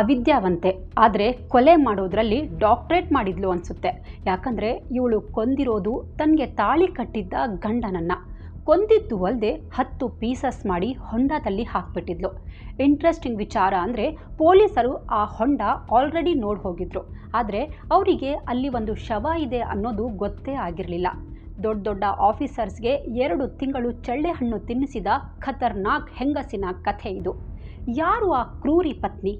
ಅವಿದ್ಯಾವಂತೆ. ಆದರೆ ಕೊಲೆ ಮಾಡೋದ್ರಲ್ಲಿ ಡಾಕ್ಟ್ರೇಟ್ ಮಾಡಿದ್ಲು ಅನಿಸುತ್ತೆ. ಯಾಕಂದರೆ ಇವಳು ಕೊಂದಿರೋದು ತನಗೆ ತಾಳಿ ಕಟ್ಟಿದ್ದ ಗಂಡನನ್ನು. ಕೊಂದಿದ್ದು ಅಲ್ಲದೆ ಹತ್ತು ಪೀಸಸ್ ಮಾಡಿ ಹೊಂಡದಲ್ಲಿ ಹಾಕ್ಬಿಟ್ಟಿದ್ಲು. ಇಂಟ್ರೆಸ್ಟಿಂಗ್ ವಿಚಾರ ಅಂದರೆ ಪೊಲೀಸರು ಆ ಹೊಂಡ ಆಲ್ರೆಡಿ ನೋಡಿ ಹೋಗಿದ್ರು ಆದರೆ ಅವರಿಗೆ ಅಲ್ಲಿ ಒಂದು ಶವ ಇದೆ ಅನ್ನೋದು ಗೊತ್ತೇ ಆಗಿರಲಿಲ್ಲ. ದೊಡ್ಡ ದೊಡ್ಡ ಆಫೀಸರ್ಸ್ಗೆ ಎರಡು ತಿಂಗಳು ಚಳ್ಳೆ ಹಣ್ಣು ತಿನ್ನಿಸಿದ ಖತರ್ನಾಕ್ ಹೆಂಗಸಿನ ಕಥೆ ಇದು. ಯಾರು ಆ ಕ್ರೂರಿ ಪತ್ನಿ?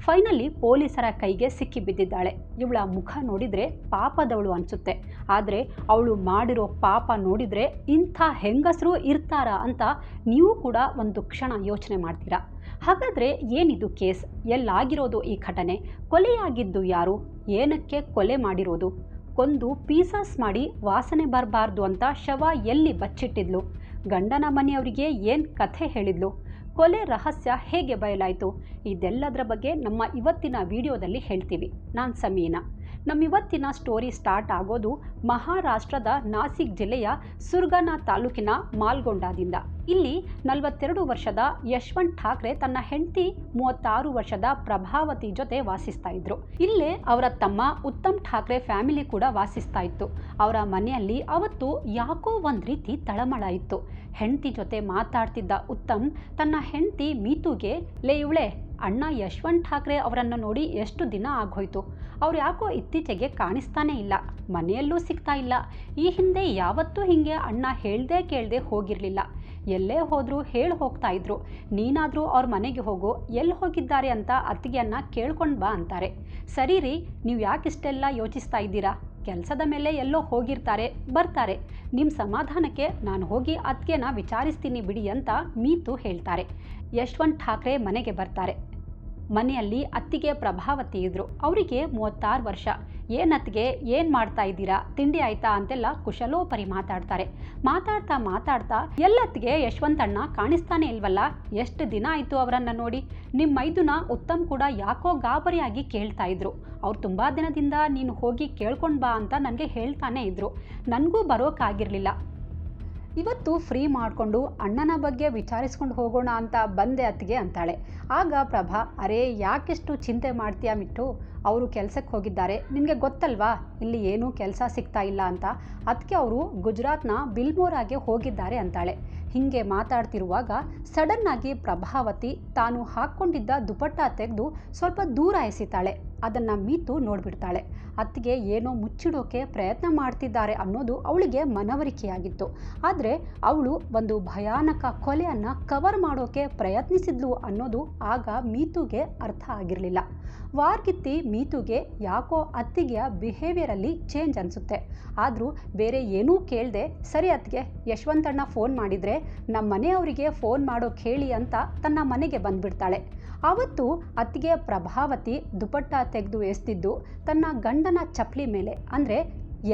ಫೈನಲಿ ಪೊಲೀಸರ ಕೈಗೆ ಸಿಕ್ಕಿ ಬಿದ್ದಿದ್ದಾಳೆ. ಇವಳ ಮುಖ ನೋಡಿದರೆ ಪಾಪದವಳು ಅನಿಸುತ್ತೆ. ಆದರೆ ಅವಳು ಮಾಡಿರೋ ಪಾಪ ನೋಡಿದರೆ ಇಂಥ ಹೆಂಗಸರು ಇರ್ತಾರಾ ಅಂತ ನೀವು ಕೂಡ ಒಂದು ಕ್ಷಣ ಯೋಚನೆ ಮಾಡ್ತೀರಾ? ಹಾಗಾದರೆ ಏನಿದು ಕೇಸ್? ಎಲ್ಲಾಗಿರೋದು ಈ ಘಟನೆ? ಕೊಲೆಯಾಗಿದ್ದು ಯಾರು? ಏನಕ್ಕೆ ಕೊಲೆ ಮಾಡಿರೋದು? ಕೊಂದು ಪೀಸಸ್ ಮಾಡಿ ವಾಸನೆ ಬರಬಾರ್ದು ಅಂತ ಶವ ಎಲ್ಲಿ ಬಚ್ಚಿಟ್ಟಿದ್ಲು? ಗಂಡನ ಮನೆಯವರಿಗೆ ಏನು ಕಥೆ ಹೇಳಿದ್ಲು? ಕೊಲೆ ರಹಸ್ಯ ಹೇಗೆ ಬಯಲಾಯಿತು? ಇದೆಲ್ಲದರ ಬಗ್ಗೆ ನಮ್ಮ ಇವತ್ತಿನ ವಿಡಿಯೋದಲ್ಲಿ ಹೇಳ್ತೀವಿ. ನಾನು ಸಮೀನಾ. ನಮ್ಮ ಇವತ್ತಿನ ಸ್ಟೋರಿ ಸ್ಟಾರ್ಟ್ ಆಗೋದು ಮಹಾರಾಷ್ಟ್ರದ ನಾಸಿಕ್ ಜಿಲ್ಲೆಯ ಸುರ್ಗಾನ ತಾಲೂಕಿನ ಮಾಲ್ಗೊಂಡಾದಿಂದ. ಇಲ್ಲಿ ನಲವತ್ತೆರಡು ವರ್ಷದ ಯಶವಂತ್ ಠಾಕ್ರೆ ತನ್ನ ಹೆಂಡತಿ ಮೂವತ್ತಾರು ವರ್ಷದ ಪ್ರಭಾವತಿ ಜೊತೆ ವಾಸಿಸ್ತಾ ಇದ್ರು. ಇಲ್ಲೇ ಅವರ ತಮ್ಮ ಉತ್ತಮ್ ಠಾಕ್ರೆ ಫ್ಯಾಮಿಲಿ ಕೂಡ ವಾಸಿಸ್ತಾ ಇತ್ತು. ಅವರ ಮನೆಯಲ್ಲಿ ಅವತ್ತು ಯಾಕೋ ಒಂದು ರೀತಿ ತಳಮಳ ಇತ್ತು. ಹೆಂಡತಿ ಜೊತೆ ಮಾತಾಡ್ತಿದ್ದ ಉತ್ತಮ್ ತನ್ನ ಹೆಂಡತಿ ಮೀತುಗೆ, ಲೇ ಇವಳೆ, ಅಣ್ಣ ಯಶವಂತ್ ಠಾಕ್ರೆ ಅವರನ್ನು ನೋಡಿ ಎಷ್ಟು ದಿನ ಆಗೋಯ್ತು. ಅವ್ರು ಯಾಕೋ ಇತ್ತೀಚೆಗೆ ಕಾಣಿಸ್ತಾನೇ ಇಲ್ಲ, ಮನೆಯಲ್ಲೂ ಸಿಗ್ತಾ ಇಲ್ಲ. ಈ ಹಿಂದೆ ಯಾವತ್ತೂ ಹಿಂಗೆ ಅಣ್ಣ ಹೇಳ್ದೆ ಕೇಳದೆ ಹೋಗಿರಲಿಲ್ಲ. ಎಲ್ಲೇ ಹೋದರೂ ಹೇಳಿ ಹೋಗ್ತಾ ಇದ್ರು. ನೀನಾದರೂ ಅವ್ರ ಮನೆಗೆ ಹೋಗು ಎಲ್ಲಿ ಹೋಗಿದ್ದಾರೆ ಅಂತ ಅತ್ತಿಗೆಯನ್ನ ಕೇಳ್ಕೊಂಡು ಬಾ ಅಂತಾರೆ. ಸರಿ ರೀ, ನೀವು ಯಾಕಿಷ್ಟೆಲ್ಲ ಯೋಚಿಸ್ತಾ ಇದ್ದೀರಾ? ಕೆಲಸದ ಮೇಲೆ ಎಲ್ಲೋ ಹೋಗಿರ್ತಾರೆ, ಬರ್ತಾರೆ. ನಿಮ್ಮ ಸಮಾಧಾನಕ್ಕೆ ನಾನು ಹೋಗಿ ಅತ್ತಿಗೆನ ವಿಚಾರಿಸ್ತೀನಿ ಬಿಡಿ ಅಂತ ಮೀತು ಹೇಳ್ತಾರೆ. ಯಶವಂತ್ ಠಾಕ್ರೆ ಮನೆಗೆ ಬರ್ತಾರೆ. ಮನೆಯಲ್ಲಿ ಅತ್ತಿಗೆ ಪ್ರಭಾವತಿ ಇದ್ರು ಅವರಿಗೆ ಮೂವತ್ತಾರು ವರ್ಷ. ಏನತ್ತಿಗೆ ಏನು ಮಾಡ್ತಾ ಇದ್ದೀರಾ? ತಿಂಡಿ ಆಯ್ತಾ? ಅಂತೆಲ್ಲ ಕುಶಲೋಪರಿ ಮಾತಾಡ್ತಾರೆ. ಮಾತಾಡ್ತಾ ಮಾತಾಡ್ತಾ ಎಲ್ಲತ್ತಿಗೆ ಯಶವಂತಣ್ಣ ಕಾಣಿಸ್ತಾನೆ ಇಲ್ವಲ್ಲ? ಎಷ್ಟು ದಿನ ಆಯಿತು ಅವರನ್ನು ನೋಡಿ? ನಿಮ್ಮ ಮೈದುನ ಉತ್ತಮ್ ಕೂಡ ಯಾಕೋ ಗಾಬರಿಯಾಗಿ ಕೇಳ್ತಾ ಇದ್ರು. ಅವ್ರು ತುಂಬ ದಿನದಿಂದ ನೀನು ಹೋಗಿ ಕೇಳ್ಕೊಂಡು ಬಾ ಅಂತ ನನಗೆ ಹೇಳ್ತಾನೆ ಇದ್ರು. ನನಗೂ ಬರೋಕ್ಕಾಗಿರಲಿಲ್ಲ ಇವತ್ತು ಫ್ರೀ ಮಾಡಿಕೊಂಡು ಅಣ್ಣನ ಬಗ್ಗೆ ವಿಚಾರಿಸ್ಕೊಂಡು ಹೋಗೋಣ ಅಂತ ಬಂದೆ ಅತ್ತಿಗೆ ಅಂತಾಳೆ. ಆಗ ಪ್ರಭಾ, ಅರೇ, ಯಾಕೆಷ್ಟು ಚಿಂತೆ ಮಾಡ್ತೀಯಾ ಮಿಟ್ಟು? ಅವರು ಕೆಲಸಕ್ಕೆ ಹೋಗಿದ್ದಾರೆ. ನಿನಗೆ ಗೊತ್ತಲ್ವಾ? ಇಲ್ಲಿ ಏನೂ ಕೆಲಸ ಸಿಗ್ತಾ ಇಲ್ಲ ಅಂತ. ಅದಕ್ಕೆ ಅವರು ಗುಜರಾತ್ನ ಬಿಲ್ಮೋರಾಗೆ ಹೋಗಿದ್ದಾರೆ ಅಂತಾಳೆ. ಹೀಗೆ ಮಾತಾಡ್ತಿರುವಾಗ ಸಡನ್ನಾಗಿ ಪ್ರಭಾವತಿ ತಾನು ಹಾಕ್ಕೊಂಡಿದ್ದ ದುಪಟ್ಟ ತೆಗೆದು ಸ್ವಲ್ಪ ದೂರ ಎಸಿತಾಳೆ. ಅದನ್ನು ಮೀತು ನೋಡಿಬಿಡ್ತಾಳೆ. ಅತ್ತಿಗೆ ಏನೋ ಮುಚ್ಚಿಡೋಕೆ ಪ್ರಯತ್ನ ಮಾಡ್ತಿದ್ದಾರೆ ಅನ್ನೋದು ಅವಳಿಗೆ ಮನವರಿಕೆಯಾಗಿತ್ತು. ಆದರೆ ಅವಳು ಒಂದು ಭಯಾನಕ ಕೊಲೆಯನ್ನು ಕವರ್ ಮಾಡೋಕೆ ಪ್ರಯತ್ನಿಸಿದ್ಲು ಅನ್ನೋದು ಆಗ ಮೀತುಗೆ ಅರ್ಥ ಆಗಿರಲಿಲ್ಲ. ವಾರ್ಗಿತ್ತಿ ಮೀತುಗೆ ಯಾಕೋ ಅತ್ತಿಗೆಯ ಬಿಹೇವಿಯರಲ್ಲಿ ಚೇಂಜ್ ಅನಿಸುತ್ತೆ. ಆದರೂ ಬೇರೆ ಏನೂ ಕೇಳದೆ, ಸರಿ ಅತ್ತಿಗೆ ಯಶವಂತಣ್ಣ ಫೋನ್ ಮಾಡಿದರೆ ನಮ್ಮ ಮನೆಯವರಿಗೆ ಫೋನ್ ಮಾಡೋಕೆ ಹೇಳಿ ಅಂತ ತನ್ನ ಮನೆಗೆ ಬಂದುಬಿಡ್ತಾಳೆ. ಆವತ್ತು ಅತ್ತಿಗೆ ಪ್ರಭಾವತಿ ದುಪಟ್ಟ ತೆಗೆದು ಎಸ್ತಿದ್ದು ತನ್ನ ಗಂಡನ ಚಪ್ಪಲಿ ಮೇಲೆ. ಅಂದರೆ,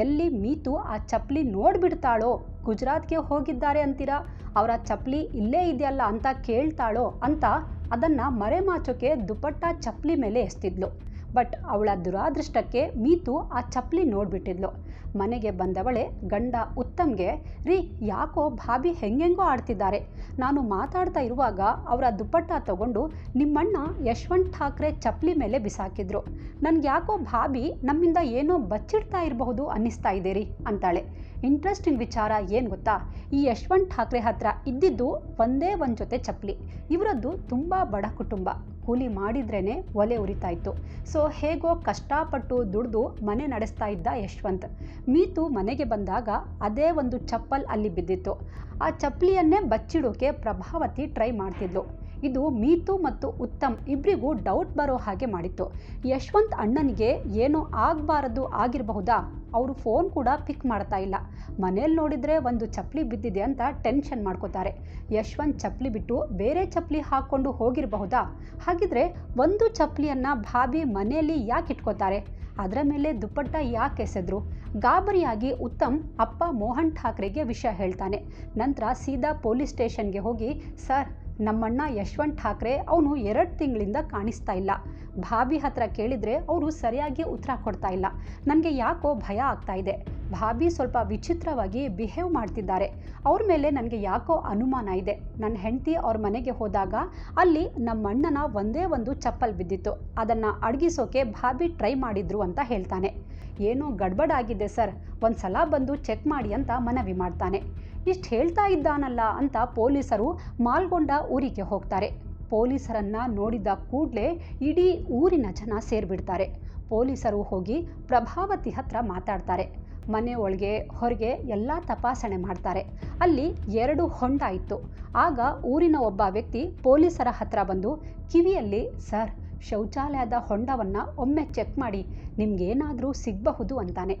ಎಲ್ಲಿ ಮೀತು ಆ ಚಪ್ಪಲಿ ನೋಡಿಬಿಡ್ತಾಳೋ? ಗುಜರಾತ್ಗೆ ಹೋಗಿದ್ದಾರೆ ಅಂತೀರಾ? ಅವರ ಚಪ್ಪಲಿ ಇಲ್ಲೇ ಇದೆಯಲ್ಲ ಅಂತ ಕೇಳ್ತಾಳೋ ಅಂತ ಅದನ್ನು ಮರೆಮಾಚೋಕೆ ದುಪಟ್ಟ ಚಪ್ಪಲಿ ಮೇಲೆ ಎಸ್ತಿದ್ಲು. ಬಟ್ ಅವಳ ದುರಾದೃಷ್ಟಕ್ಕೆ ಮೀತು ಆ ಚಪ್ಪಲಿ ನೋಡಿಬಿಟ್ಟಿದ್ಲು. ಮನೆಗೆ ಬಂದವಳೆ ಗಂಡ ಉತ್ತಮ್ಗೆ, ರೀ, ಯಾಕೋ ಭಾಬಿ ಹೆಂಗೆಂಗೋ ಆಡ್ತಿದ್ದಾರೆ. ನಾನು ಮಾತಾಡ್ತಾ ಇರುವಾಗ ಅವರ ದುಪ್ಪಟ್ಟ ತಗೊಂಡು ನಿಮ್ಮಣ್ಣ ಯಶವಂತ್ ಠಾಕ್ರೆ ಚಪ್ಪಲಿ ಮೇಲೆ ಬಿಸಾಕಿದ್ರು. ನನಗೆ ಯಾಕೋ ಭಾಬಿ ನಮ್ಮಿಂದ ಏನೋ ಬಚ್ಚಿಡ್ತಾ ಇರಬಹುದು ಅನ್ನಿಸ್ತಾ ಇದೆ ರೀ, ಅಂತಾಳೆ. ಇಂಟ್ರೆಸ್ಟಿಂಗ್ ವಿಚಾರ, ಏನು ಗೊತ್ತಾ? ಈ ಯಶವಂತ್ ಠಾಕ್ರೆ ಹತ್ರ ಇದ್ದಿದ್ದು ಒಂದೇ ಒಂದು ಜೊತೆ ಚಪ್ಪಲಿ. ಇವರದ್ದು ತುಂಬ ಬಡ ಕುಟುಂಬ. ಕೂಲಿ ಮಾಡಿದ್ರೇ ಒಲೆ ಉರಿತಾ ಇತ್ತು ಸೊ ಹೇಗೋ ಕಷ್ಟಪಟ್ಟು ದುಡಿದು ಮನೆ ನಡೆಸ್ತಾ ಇದ್ದ ಯಶವಂತ್. ಮೀತು ಮನೆಗೆ ಬಂದಾಗ ಅದೇ ಒಂದು ಚಪ್ಪಲ್ ಅಲ್ಲಿ ಬಿದ್ದಿತ್ತು. ಆ ಚಪ್ಪಲಿಯನ್ನೇ ಬಚ್ಚಿಡೋಕೆ ಪ್ರಭಾವತಿ ಟ್ರೈ ಮಾಡ್ತಿದ್ಲು. ಇದು ಮೀತು ಮತ್ತು ಉತ್ತಮ್ ಇಬ್ಬರಿಗೂ ಡೌಟ್ ಬರೋ ಹಾಗೆ ಮಾಡಿತ್ತು. ಯಶವಂತ್ ಅಣ್ಣನಿಗೆ ಏನೋ ಆಗಬಾರದು ಆಗಿರಬಹುದಾ? ಅವರು ಫೋನ್ ಕೂಡ ಪಿಕ್ ಮಾಡ್ತಾ ಇಲ್ಲ. ಮನೇಲಿ ನೋಡಿದರೆ ಒಂದು ಚಪ್ಪಲಿ ಬಿದ್ದಿದೆ ಅಂತ ಟೆನ್ಷನ್ ಮಾಡ್ಕೋತಾರೆ. ಯಶ್ವಂತ್ ಚಪ್ಪಲಿ ಬಿಟ್ಟು ಬೇರೆ ಚಪ್ಪಲಿ ಹಾಕ್ಕೊಂಡು ಹೋಗಿರಬಹುದಾ? ಹಾಗಿದ್ರೆ ಒಂದು ಚಪ್ಪಲಿಯನ್ನು ಭಾಬಿ ಮನೆಯಲ್ಲಿ ಯಾಕೆ ಇಟ್ಕೋತಾರೆ? ಅದರ ಮೇಲೆ ದುಪ್ಪಟ್ಟ ಯಾಕೆ ಎಸೆದ್ರು? ಗಾಬರಿಯಾಗಿ ಉತ್ತಮ್ ಅಪ್ಪ ಮೋಹನ್ ಠಾಕ್ರೆಗೆ ವಿಷಯ ಹೇಳ್ತಾನೆ. ನಂತರ ಸೀದಾ ಪೊಲೀಸ್ ಸ್ಟೇಷನ್ಗೆ ಹೋಗಿ, ಸರ್, ನಮ್ಮಣ್ಣ ಯಶ್ವಂತ್ ಠಾಕ್ರೆ ಅವನು ಎರಡು ತಿಂಗಳಿಂದ ಕಾಣಿಸ್ತಾ ಇಲ್ಲ. ಭಾಬಿ ಹತ್ರ ಕೇಳಿದರೆ ಅವರು ಸರಿಯಾಗಿ ಉತ್ತರ ಕೊಡ್ತಾ ಇಲ್ಲ. ನನಗೆ ಯಾಕೋ ಭಯ ಆಗ್ತಾ ಇದೆ. ಭಾಬಿ ಸ್ವಲ್ಪ ವಿಚಿತ್ರವಾಗಿ ಬಿಹೇವ್ ಮಾಡ್ತಿದ್ದಾರೆ. ಅವ್ರ ಮೇಲೆ ನನಗೆ ಯಾಕೋ ಅನುಮಾನ ಇದೆ. ನನ್ನ ಹೆಂಡತಿ ಅವ್ರ ಮನೆಗೆ ಹೋದಾಗ ಅಲ್ಲಿ ನಮ್ಮ ಅಣ್ಣನ ಒಂದೇ ಒಂದು ಚಪ್ಪಲ್ ಬಿದ್ದಿತ್ತು. ಅದನ್ನು ಅಡಗಿಸೋಕೆ ಭಾಬಿ ಟ್ರೈ ಮಾಡಿದ್ರು ಅಂತ ಹೇಳ್ತಾನೆ. ಏನೋ ಗಡ್ಬಡಾಗಿದೆ ಸರ್. ಒಂದು ಸಲ ಬಂದು ಚೆಕ್ ಮಾಡಿ ಅಂತ ಮನವಿ ಮಾಡ್ತಾನೆ. ಇಷ್ಟು ಹೇಳ್ತಾ ಇದ್ದಾನಲ್ಲ ಅಂತ ಪೊಲೀಸರು ಮಾಲ್ಗೊಂಡ ಊರಿಗೆ ಹೋಗ್ತಾರೆ. ಪೊಲೀಸರನ್ನು ನೋಡಿದ ಕೂಡಲೇ ಇಡೀ ಊರಿನ ಜನ ಸೇರಿಬಿಡ್ತಾರೆ. ಪೊಲೀಸರು ಹೋಗಿ ಪ್ರಭಾವತಿ ಹತ್ರ ಮಾತಾಡ್ತಾರೆ. ಮನೆ ಒಳಗೆ, ಹೊರಗೆ ಎಲ್ಲ ತಪಾಸಣೆ ಮಾಡ್ತಾರೆ. ಅಲ್ಲಿ ಎರಡು ಹೊಂಡ ಇತ್ತು. ಆಗ ಊರಿನ ಒಬ್ಬ ವ್ಯಕ್ತಿ ಪೊಲೀಸರ ಹತ್ರ ಬಂದು, ಕಿವಿಯಲ್ಲಿ, ಸರ್ ಶೌಚಾಲಯದ ಹೊಂಡವನ್ನು ಒಮ್ಮೆ ಚೆಕ್ ಮಾಡಿ ನಿಮ್ಗೇನಾದರೂ ಸಿಗಬಹುದು ಅಂತಾನೆ.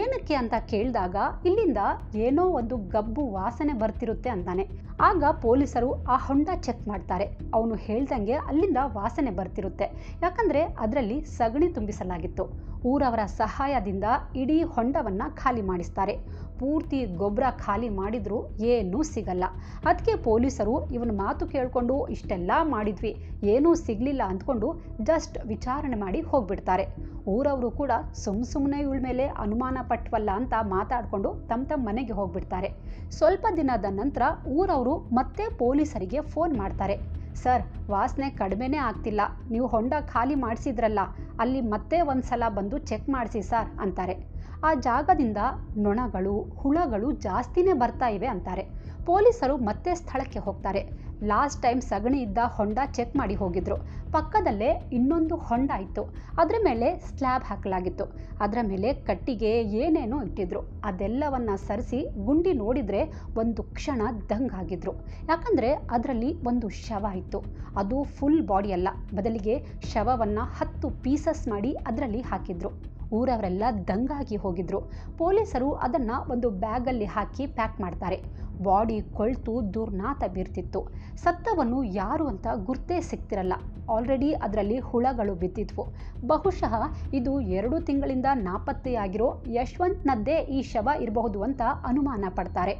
ಏನಕ್ಕೆ ಅಂತ ಕೇಳಿದಾಗ ಇಲ್ಲಿಂದ ಏನೋ ಒಂದು ಗಬ್ಬು ವಾಸನೆ ಬರ್ತಿರುತ್ತೆ ಅಂತಾನೆ. ಆಗ ಪೊಲೀಸರು ಆ ಹೊಂಡ ಚೆಕ್ ಮಾಡ್ತಾರೆ. ಅವನು ಹೇಳ್ದಂಗೆ ಅಲ್ಲಿಂದ ವಾಸನೆ ಬರ್ತಿರುತ್ತೆ. ಯಾಕಂದರೆ ಅದರಲ್ಲಿ ಸಗಣಿ ತುಂಬಿಸಲಾಗಿತ್ತು. ಊರವರ ಸಹಾಯದಿಂದ ಇಡೀ ಹೊಂಡವನ್ನು ಖಾಲಿ ಮಾಡಿಸ್ತಾರೆ. ಪೂರ್ತಿ ಗೊಬ್ಬರ ಖಾಲಿ ಮಾಡಿದರೂ ಏನೂ ಸಿಗಲ್ಲ. ಅದಕ್ಕೆ ಪೊಲೀಸರು ಇವನ ಮಾತು ಕೇಳಿಕೊಂಡು ಇಷ್ಟೆಲ್ಲ ಮಾಡಿದ್ವಿ. ಏನೂ ಸಿಗಲಿಲ್ಲ ಅಂದ್ಕೊಂಡು ಜಸ್ಟ್ ವಿಚಾರಣೆ ಮಾಡಿ ಹೋಗ್ಬಿಡ್ತಾರೆ. ಊರವರು ಕೂಡ ಸುಮ್ಮ ಸುಮ್ಮನೆ ಇವಳ ಮೇಲೆ ಅನುಮಾನ ಪಟ್ವಲ್ಲ ಅಂತ ಮಾತಾಡಿಕೊಂಡು ತಮ್ಮ ತಮ್ಮ ಮನೆಗೆ ಹೋಗ್ಬಿಡ್ತಾರೆ. ಸ್ವಲ್ಪ ದಿನದ ನಂತರ ಊರವರು ಮತ್ತೆ ಪೊಲೀಸರಿಗೆ ಫೋನ್ ಮಾಡ್ತಾರೆ. ಸರ್, ವಾಸನೆ ಕಡಿಮೆನೇ ಆಗ್ತಿಲ್ಲ. ನೀವು ಹೊಂಡ ಖಾಲಿ ಮಾಡಿಸಿದ್ರಲ್ಲ. ಅಲ್ಲಿ ಮತ್ತೆ ಒಂದು ಸಲ ಬಂದು ಚೆಕ್ ಮಾಡಿಸಿ ಸರ್, ಅಂತಾರೆ. ಆ ಜಾಗದಿಂದ ನೊಣಗಳು, ಹುಳಗಳು ಜಾಸ್ತಿನೇ ಬರ್ತಾ ಇವೆ ಅಂತಾರೆ. ಪೊಲೀಸರು ಮತ್ತೆ ಸ್ಥಳಕ್ಕೆ ಹೋಗ್ತಾರೆ. ಲಾಸ್ಟ್ ಟೈಮ್ ಸಗಣಿ ಇದ್ದ ಹೊಂಡ ಚೆಕ್ ಮಾಡಿ ಹೋಗಿದ್ರು. ಪಕ್ಕದಲ್ಲೇ ಇನ್ನೊಂದು ಹೊಂಡ ಇತ್ತು. ಅದರ ಮೇಲೆ ಸ್ಲ್ಯಾಬ್ ಹಾಕಲಾಗಿತ್ತು. ಅದರ ಮೇಲೆ ಕಟ್ಟಿಗೆ ಏನೇನೋ ಇಟ್ಟಿದ್ರು. ಅದೆಲ್ಲವನ್ನ ಸರಿಸಿ ಗುಂಡಿ ನೋಡಿದರೆ ಒಂದು ಕ್ಷಣ ದಂಗಾಗಿದ್ರು ಯಾಕಂದರೆ ಅದರಲ್ಲಿ ಒಂದು ಶವ ಇತ್ತು. ಅದು ಫುಲ್ ಬಾಡಿ ಅಲ್ಲ. ಬದಲಿಗೆ ಶವವನ್ನು ಹತ್ತು ಪೀಸಸ್ ಮಾಡಿ ಅದರಲ್ಲಿ ಹಾಕಿದ್ರು. ಊರವರೆಲ್ಲ ದಂಗಾಗಿ ಹೋಗಿದ್ರು. ಪೊಲೀಸರು ಅದನ್ನು ಒಂದು ಬ್ಯಾಗಲ್ಲಿ ಹಾಕಿ ಪ್ಯಾಕ್ ಮಾಡ್ತಾರೆ. ಬಾಡಿ ಕೊಳ್ತು, ದುರ್ನಾತ ಬೀರ್ತಿತ್ತು. ಸತ್ತವನ್ನು ಯಾರು ಅಂತ ಗುರ್ತೇ ಸಿಗ್ತಿರಲ್ಲ ಆಲ್ರೆಡಿ ಅದರಲ್ಲಿ ಹುಳಗಳು ಬಿದ್ದಿದ್ವು. ಬಹುಶಃ ಇದು ಎರಡು ತಿಂಗಳಿಂದ ನಾಪತ್ತೆಯಾಗಿರೋ ಯಶವಂತ್ನದ್ದೇ ಈ ಶವ ಇರಬಹುದು ಅಂತ ಅನುಮಾನ ಪಡ್ತಾರೆ.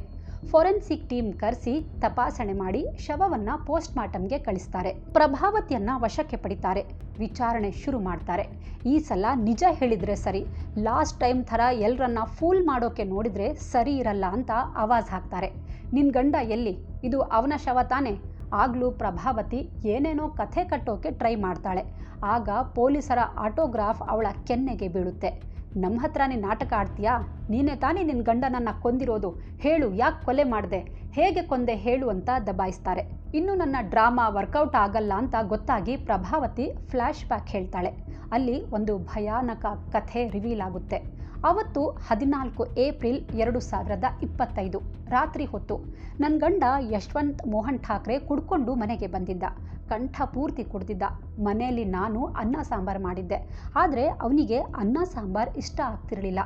ಫೊರೆನ್ಸಿಕ್ ಟೀಮ್ ಕರೆಸಿ ತಪಾಸಣೆ ಮಾಡಿ ಶವವನ್ನ ಪೋಸ್ಟ್ ಮಾರ್ಟಮ್ಗೆ ಕಳಿಸ್ತಾರೆ. ಪ್ರಭಾವತಿಯನ್ನ ವಶಕ್ಕೆ ಪಡಿತಾರೆ. ವಿಚಾರಣೆ ಶುರು ಮಾಡ್ತಾರೆ. ಈ ಸಲ ನಿಜ ಹೇಳಿದ್ರೆ ಸರಿ. ಲಾಸ್ಟ್ ಟೈಮ್ ಥರ ಎಲ್ಲರನ್ನ ಫೂಲ್ ಮಾಡೋಕೆ ನೋಡಿದ್ರೆ ಸರಿ ಇರಲ್ಲ ಅಂತ ಆವಾಜ್ ಹಾಕ್ತಾರೆ. ನಿನ್ ಗಂಡ ಎಲ್ಲಿ? ಇದು ಅವನ ಶವ ತಾನೆ? ಆಗಲೂ ಪ್ರಭಾವತಿ ಏನೇನೋ ಕಥೆ ಕಟ್ಟೋಕೆ ಟ್ರೈ ಮಾಡ್ತಾಳೆ. ಆಗ ಪೊಲೀಸರ ಆಟೋಗ್ರಾಫ್ ಅವಳ ಕೆನ್ನೆಗೆ ಬೀಳುತ್ತೆ. ನಮ್ಮ ಹತ್ರನೇ ನಾಟಕ ಆಡ್ತೀಯಾ? ನೀನೇ ತಾನೇ ನಿನ್ನ ಗಂಡನನ್ನ ಕೊಂದಿರೋದು. ಹೇಳು, ಯಾಕೆ ಕೊಲೆ ಮಾಡಿದೆ? ಹೇಗೆ ಕೊಂದೆ ಹೇಳು ಅಂತ ದಬಾಯಿಸ್ತಾರೆ. ಇನ್ನು ನನ್ನ ಡ್ರಾಮಾ ವರ್ಕೌಟ್ ಆಗಲ್ಲ ಅಂತ ಗೊತ್ತಾಗಿ ಪ್ರಭಾವತಿ ಫ್ಲ್ಯಾಶ್ ಬ್ಯಾಕ್ ಹೇಳ್ತಾಳೆ. ಅಲ್ಲಿ ಒಂದು ಭಯಾನಕ ಕಥೆ ರಿವೀಲ್ ಆಗುತ್ತೆ. ಅವತ್ತು ಹದಿನಾಲ್ಕು ಏಪ್ರಿಲ್ ಎರಡು ಸಾವಿರದ ಇಪ್ಪತ್ತೈದು. ರಾತ್ರಿ ಹೊತ್ತು ನನ್ನ ಗಂಡ ಯಶವಂತ್ ಮೋಹನ್ ಠಾಕ್ರೆ ಕುಡ್ಕೊಂಡು ಮನೆಗೆ ಬಂದಿದ್ದ. ಕಂಠ ಪೂರ್ತಿ ಕುಡ್ದಿದ್ದ. ಮನೆಯಲ್ಲಿ ನಾನು ಅನ್ನ ಸಾಂಬಾರು ಮಾಡಿದ್ದೆ. ಆದರೆ ಅವನಿಗೆ ಅನ್ನ ಸಾಂಬಾರು ಇಷ್ಟ ಆಗ್ತಿರಲಿಲ್ಲ.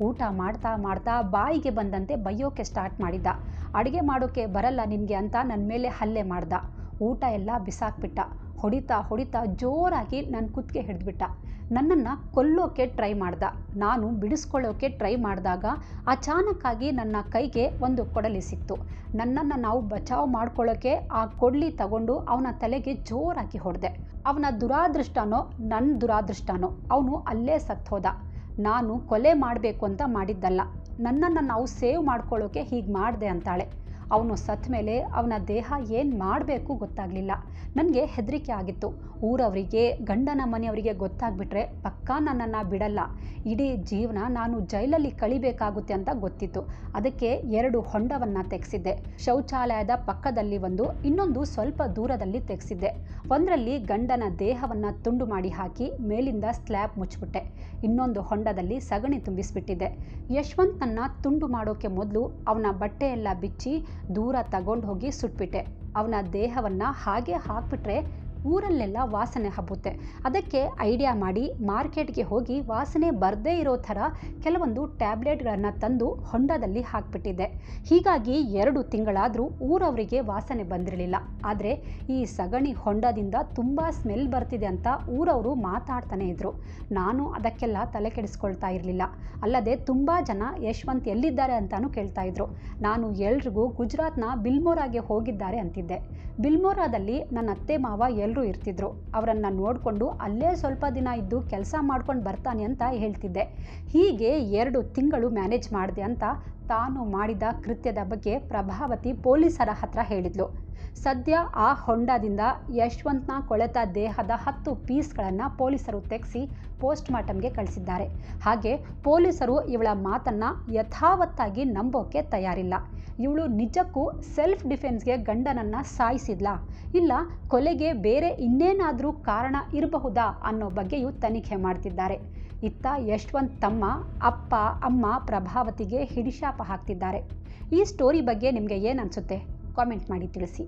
ಊಟ ಮಾಡ್ತಾ ಮಾಡ್ತಾ ಬಾಯಿಗೆ ಬಂದಂತೆ ಬೈಯೋಕೆ ಸ್ಟಾರ್ಟ್ ಮಾಡಿದ್ದ. ಅಡುಗೆ ಮಾಡೋಕ್ಕೆ ಬರಲ್ಲ ನಿನಗೆ ಅಂತ ನನ್ನ ಮೇಲೆ ಹಲ್ಲೆ ಮಾಡ್ದ. ಊಟ ಎಲ್ಲ ಬಿಸಾಕ್ಬಿಟ್ಟ. ಹೊಡಿತಾ ಹೊಡಿತಾ ಜೋರಾಗಿ ನನ್ನ ಕುತ್ತಿಗೆ ಹಿಡಿದ್ಬಿಟ್ಟ. ನನ್ನನ್ನು ಕೊಲ್ಲೋಕೆ ಟ್ರೈ ಮಾಡ್ದ. ನಾನು ಬಿಡಿಸ್ಕೊಳ್ಳೋಕೆ ಟ್ರೈ ಮಾಡಿದಾಗ ಅಚಾನಕ್ಕಾಗಿ ನನ್ನ ಕೈಗೆ ಒಂದು ಕೊಡಲಿ ಸಿಕ್ತು. ನನ್ನನ್ನು ನಾವು ಬಚಾವ್ ಮಾಡ್ಕೊಳ್ಳೋಕೆ ಆ ಕೊಡಲಿ ತಗೊಂಡು ಅವನ ತಲೆಗೆ ಜೋರಾಗಿ ಹೊಡೆದೆ. ಅವನ ದುರಾದೃಷ್ಟನೋ ನನ್ನ ದುರಾದೃಷ್ಟನೋ ಅವನು ಅಲ್ಲೇ ಸತ್ತೋದ ನಾನು ಕೊಲೆ ಮಾಡಬೇಕು ಅಂತ ಮಾಡಿದ್ದಲ್ಲ. ನನ್ನನ್ನು ನಾವು ಸೇವ್ ಮಾಡ್ಕೊಳ್ಳೋಕೆ ಹೀಗೆ ಮಾಡಿದೆ ಅಂತಾಳೆ. ಅವನು ಸತ್ತ ಮೇಲೆ ಅವನ ದೇಹ ಏನು ಮಾಡಬೇಕು ಗೊತ್ತಾಗಲಿಲ್ಲ. ನನಗೆ ಹೆದರಿಕೆ ಆಗಿತ್ತು. ಊರವರಿಗೆ, ಗಂಡನ ಮನೆಯವರಿಗೆ ಗೊತ್ತಾಗ್ಬಿಟ್ರೆ ಪಕ್ಕಾ ನನ್ನನ್ನು ಬಿಡಲ್ಲ. ಇಡೀ ಜೀವನ ನಾನು ಜೈಲಲ್ಲಿ ಕಳಿಬೇಕಾಗುತ್ತೆ ಅಂತ ಗೊತ್ತಿತ್ತು. ಅದಕ್ಕೆ ಎರಡು ಹೊಂಡವನ್ನು ತೆಗೆಸಿದ್ದೆ. ಶೌಚಾಲಯದ ಪಕ್ಕದಲ್ಲಿ ಒಂದು, ಇನ್ನೊಂದು ಸ್ವಲ್ಪ ದೂರದಲ್ಲಿ ತೆಗೆಸಿದ್ದೆ. ಒಂದರಲ್ಲಿ ಗಂಡನ ದೇಹವನ್ನು ತುಂಡು ಮಾಡಿ ಹಾಕಿ ಮೇಲಿಂದ ಸ್ಲ್ಯಾಬ್ ಮುಚ್ಚಿಬಿಟ್ಟೆ. ಇನ್ನೊಂದು ಹೊಂಡದಲ್ಲಿ ಸಗಣಿ ತುಂಬಿಸಿಬಿಟ್ಟಿದ್ದೆ. ಯಶವಂತನ್ನ ತುಂಡು ಮಾಡೋಕೆ ಮೊದಲು ಅವನ ಬಟ್ಟೆಯೆಲ್ಲ ಬಿಚ್ಚಿ ದೂರ ತಗೊಂಡು ಹೋಗಿ ಸುಟ್ಬಿಟ್ಟೆ. ಅವನ ದೇಹವನ್ನು ಹಾಗೆ ಹಾಕ್ಬಿಟ್ರೆ ಊರಲ್ಲೆಲ್ಲ ವಾಸನೆ ಹಬ್ಬುತ್ತೆ. ಅದಕ್ಕೆ ಐಡಿಯಾ ಮಾಡಿ ಮಾರ್ಕೆಟ್ಗೆ ಹೋಗಿ ವಾಸನೆ ಬರದೇ ಇರೋ ಥರ ಕೆಲವೊಂದು ಟ್ಯಾಬ್ಲೆಟ್ಗಳನ್ನು ತಂದು ಹೊಂಡದಲ್ಲಿ ಹಾಕಿಬಿಟ್ಟಿದ್ದೆ ಹೀಗಾಗಿ ಎರಡು ತಿಂಗಳಾದರೂ ಊರವರಿಗೆ ವಾಸನೆ ಬಂದಿರಲಿಲ್ಲ. ಆದರೆ ಈ ಸಗಣಿ ಹೊಂಡದಿಂದ ತುಂಬ ಸ್ಮೆಲ್ ಬರ್ತಿದೆ ಅಂತ ಊರವರು ಮಾತಾಡ್ತಾನೆ ಇದ್ದರು ನಾನು ಅದಕ್ಕೆಲ್ಲ ತಲೆ ಕೆಡಿಸ್ಕೊಳ್ತಾ ಇರಲಿಲ್ಲ. ಅಲ್ಲದೆ ತುಂಬ ಜನ ಯಶವಂತ್ ಎಲ್ಲಿದ್ದಾರೆ ಅಂತಾನು ಕೇಳ್ತಾ ಇದ್ರು. ನಾನು ಎಲ್ರಿಗೂ ಗುಜರಾತ್ನ ಬಿಲ್ಮೋರಾಗೆ ಹೋಗಿದ್ದಾರೆ ಅಂತಿದ್ದೆ. ಬಿಲ್ಮೋರಾದಲ್ಲಿ ನನ್ನ ಅತ್ತೆ ಮಾವ ಎಲ್ಲರೂ ಇರ್ತಿದ್ರು. ಅವರನ್ನು ನೋಡಿಕೊಂಡು ಅಲ್ಲೇ ಸ್ವಲ್ಪ ದಿನ ಇದ್ದು ಕೆಲಸ ಮಾಡ್ಕೊಂಡು ಬರ್ತಾನೆ ಅಂತ ಹೇಳ್ತಿದ್ದೆ. ಹೀಗೆ ಎರಡು ತಿಂಗಳು ಮ್ಯಾನೇಜ್ ಮಾಡಿದೆ ಅಂತ ತಾನು ಮಾಡಿದ ಕೃತ್ಯದ ಬಗ್ಗೆ ಪ್ರಭಾವತಿ ಪೊಲೀಸರ ಹತ್ರ ಹೇಳಿದ್ಲು. ಸದ್ಯ ಆ ಹೊಂಡದಿಂದ ಯಶ್ವಂತ್ನ ಕೊಳೆತ ದೇಹದ ಹತ್ತು ಪೀಸ್ಗಳನ್ನು ಪೊಲೀಸರು ತೆಗೆಸಿ ಪೋಸ್ಟ್ ಮಾರ್ಟಮ್ಗೆ ಕಳಿಸಿದ್ದಾರೆ. ಹಾಗೆ ಪೊಲೀಸರು ಇವಳ ಮಾತನ್ನು ಯಥಾವತ್ತಾಗಿ ನಂಬೋಕೆ ತಯಾರಿಲ್ಲ. ಇವಳು ನಿಜಕ್ಕೂ ಸೆಲ್ಫ್ ಡಿಫೆನ್ಸ್ಗೆ ಗಂಡನನ್ನು ಸಾಯಿಸಿದ್ಲಾ? ಇಲ್ಲ ಕೊಲೆಗೆ ಬೇರೆ ಇನ್ನೇನಾದರೂ ಕಾರಣ ಇರಬಹುದಾ ಅನ್ನೋ ಬಗ್ಗೆಯೂ ತನಿಖೆ ಮಾಡ್ತಿದ್ದಾರೆ. ಇತ್ತ ಯಶ್ವಂತ್ ತಮ್ಮ ಅಪ್ಪ, ಅಮ್ಮ ಪ್ರಭಾವತಿಗೆ ಹಿಡಿಶಾಪ ಹಾಕ್ತಿದ್ದಾರೆ. ಈ ಸ್ಟೋರಿ ಬಗ್ಗೆ ನಿಮಗೆ ಏನನ್ಸುತ್ತೆ ಕಾಮೆಂಟ್ ಮಾಡಿ ತಿಳಿಸಿ.